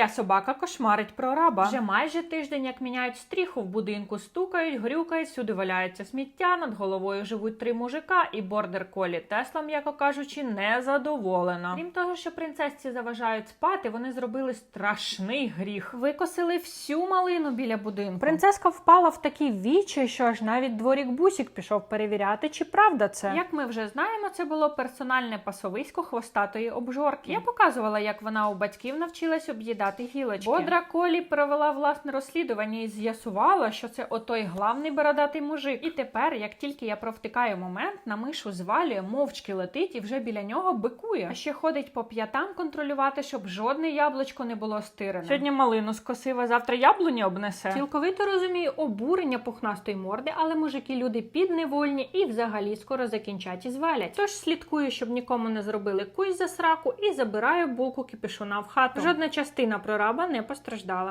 Моя собака кошмарить прораба. Вже майже тиждень, як міняють стріху в будинку, стукають, грюкають, всюди валяється сміття, над головою живуть три мужика, і бордер колі Тесла, м'яко кажучи, не задоволена. Крім того, що принцесці заважають спати, вони зробили страшний гріх. Викосили всю малину біля будинку. Принцеска впала в такий вічі, що аж навіть дворік бусік пішов перевіряти, чи правда це. Як ми вже знаємо, це було персональне пасовисько хвостатої обжорки. Я показувала, як вона у батьків навчилась об'їдати гілочки. Бодра Колі провела власне розслідування і з'ясувала, що це отой главний бородатий мужик. І тепер, як тільки я провтикаю момент, на мишу звалює, мовчки летить і вже біля нього бикує. А ще ходить по п'ятам контролювати, щоб жодне яблучко не було стирене. Сьогодні малину скосила, завтра яблуні обнесе. Цілковито розумію обурення пухнастої морди, але мужики люди підневольні і взагалі скоро закінчать і звалять. Тож слідкую, щоб нікому не зробили кусь за сраку, і забираю булку кипішуна в хату. Жодна частина прораба не постраждала.